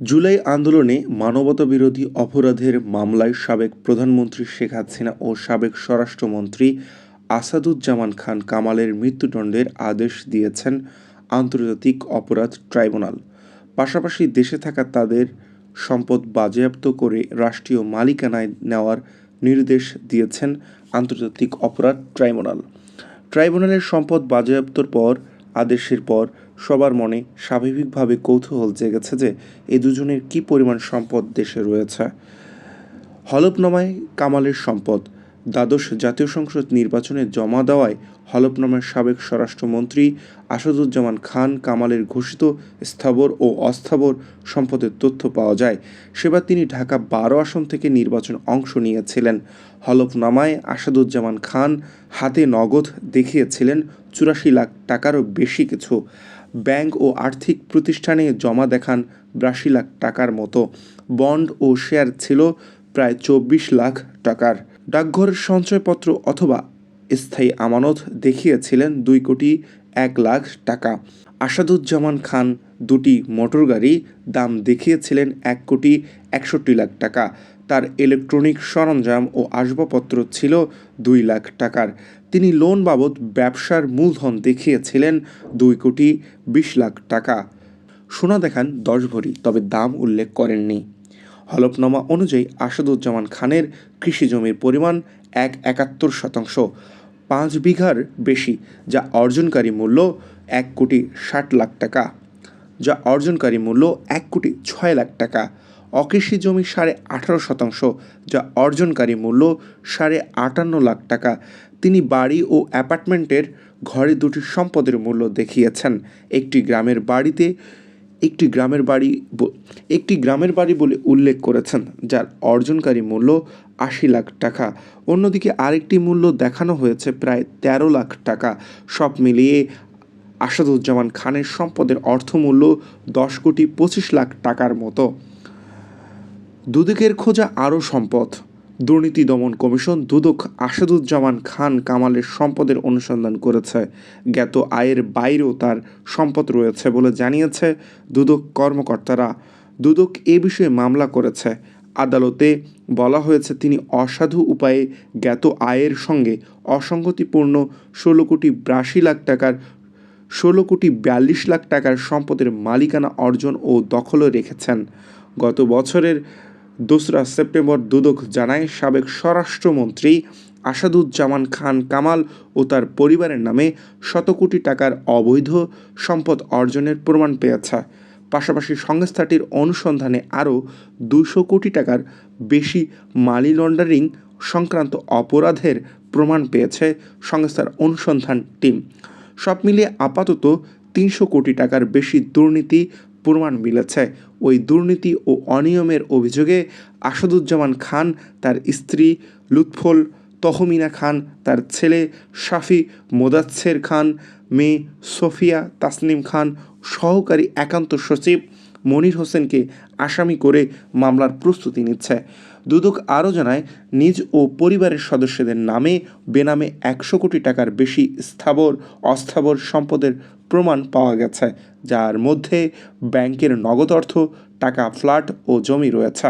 জুলাই আন্দোলনে মানবতাবিরোধী অপরাধের মামলায় সাবেক প্রধানমন্ত্রী শেখ হাসিনা ও সাবেক স্বরাষ্ট্রমন্ত্রী আসাদুজ্জামান খান কামালের মৃত্যুদণ্ডের আদেশ দিয়েছেন আন্তর্জাতিক অপরাধ ট্রাইব্যুনাল। পাশাপাশি দেশে থাকা তাদের সম্পদ বাজেয়াপ্ত করে রাষ্ট্রীয় মালিকানায় নেওয়ার নির্দেশ দিয়েছেন আন্তর্জাতিক অপরাধ ট্রাইব্যুনাল। ট্রাইব্যুনালের সম্পদ বাজেয়াপ্তর পর, আদেশের পর সবার মনে স্বাভাবিকভাবে কৌতূহল জেগেছে যে এ দুজনের কী পরিমাণ সম্পদ দেশে রয়েছে। হলফনামায় কামালের সম্পদ। দ্বাদশ জাতীয় সংসদ নির্বাচনে জমা দেওয়ায় হলফনামায় সাবেক স্বরাষ্ট্রমন্ত্রী আসাদুজ্জামান খান কামালের ঘোষিত স্থাবর ও অস্থাবর সম্পদের তথ্য পাওয়া যায়। সেবার তিনি ঢাকা বারো আসন থেকে নির্বাচন অংশ নিয়েছিলেন। হলফনামায় আসাদুজ্জামান খান হাতে নগদ দেখিয়েছিলেন চুরাশি লাখ টাকারও বেশি কিছু। ব্যাংক ও আর্থিক প্রতিষ্ঠানে জমা দেখান বিরাশি লাখ টাকার মতো। বন্ড ও শেয়ার ছিল প্রায় চব্বিশ লাখ টাকার। ডাকঘরের সঞ্চয়পত্র অথবা স্থায়ী আমানত দেখিয়েছিলেন দুই কোটি এক লাখ টাকা। আসাদুজ্জামান খান দুটি মোটরগাড়ি দাম দেখিয়েছিলেন এক কোটি একষট্টি লাখ টাকা। তার ইলেকট্রনিক সরঞ্জাম ও আসবাবপত্র ছিল দুই লাখ টাকার। তিনি লোন বাবদ ব্যবসার মূলধন দেখিয়েছিলেন দুই কোটি বিশ লাখ টাকা। সোনা দেখান দশ ভরি, তবে দাম উল্লেখ করেননি। হলফনামা অনুযায়ী আসাদুজ্জামান খানের কৃষি জমির পরিমাণ এক একাত্তর শতাংশ। পাঁচ বিঘার বেশি, যা অর্জনকারী মূল্য এক কোটি ষাট লাখ টাকা। যা অর্জনকারী মূল্য এক কোটি ছয় লাখ টাকা। অকৃষি জমি সাড়ে আঠারো শতাংশ, যা অর্জনকারী মূল্য সাড়ে আটান্ন লাখ টাকা। তিনি বাড়ি ও অ্যাপার্টমেন্টের ঘরে দুটি সম্পদের মূল্য দেখিয়েছেন। একটি গ্রামের বাড়িতে, একটি গ্রামের বাড়ি একটি গ্রামের বাড়ি বলে উল্লেখ করেছেন, যার অর্জনকারী মূল্য আশি লাখ টাকা। অন্যদিকে আরেকটি মূল্য দেখানো হয়েছে প্রায় তেরো লাখ টাকা। সব মিলিয়ে আসাদুজ্জামান খানের সম্পদের অর্থমূল্য দশ কোটি পঁচিশ লাখ টাকার মতো। দুদকের খোঁজা আরও সম্পদ। দুর্নীতি দমন কমিশন দুদক আসাদুজ্জামান খান কামালের সম্পদের অনুসন্ধান করেছে। জ্ঞাত আয়ের বাইরেও তার সম্পদ রয়েছে বলে জানিয়েছে দুদক কর্মকর্তারা। দুদক এ বিষয়ে মামলা করেছে। আদালতে বলা হয়েছে তিনি অসাধু উপায়ে জ্ঞাত আয়ের সঙ্গে অসঙ্গতিপূর্ণ ষোলো কোটি বিরাশি লাখ টাকার ষোলো কোটি বিয়াল্লিশ লাখ টাকার সম্পদের মালিকানা অর্জন ও দখলে রেখেছেন। গত বছরের দোসরা সেপ্টেম্বর দুদক জানায়, সাবেক স্বরাষ্ট্রমন্ত্রী আসাদুজ্জামান খান কামাল ও তার পরিবারের নামে শত কোটি টাকার অবৈধ সম্পদ অর্জনের প্রমাণ পেয়েছে। পাশাপাশি সংস্থাটির অনুসন্ধানে আরও দুশো কোটি টাকার বেশি মানি লন্ডারিং সংক্রান্ত অপরাধের প্রমাণ পেয়েছে সংস্থার অনুসন্ধান টিম। সব মিলিয়ে আপাতত তিনশো কোটি টাকার বেশি দুর্নীতি প্রমাণ মিলেছে। ওই দুর্নীতি ও অনিয়মের অভিযোগে আসাদুজ্জামান খান, তার স্ত্রী লুৎফল তহমিনা খান, তার ছেলে শাফি মোদাচ্ছের খান, মেয়ে সোফিয়া তাসনিম খান, সহকারী একান্ত সচিব মনির হোসেনকে আসামি করে মামলার প্রস্তুতি নিচ্ছে। দুদক আরও জানায়, নিজ ও পরিবারের সদস্যদের নামে, বেনামে একশো কোটি টাকার বেশি স্থাবর, অস্থাবর সম্পদের প্রমাণ পাওয়া গেছে যার মধ্যে ব্যাংকের নগদ অর্থ টাকা ফ্ল্যাট ও জমি রয়েছে।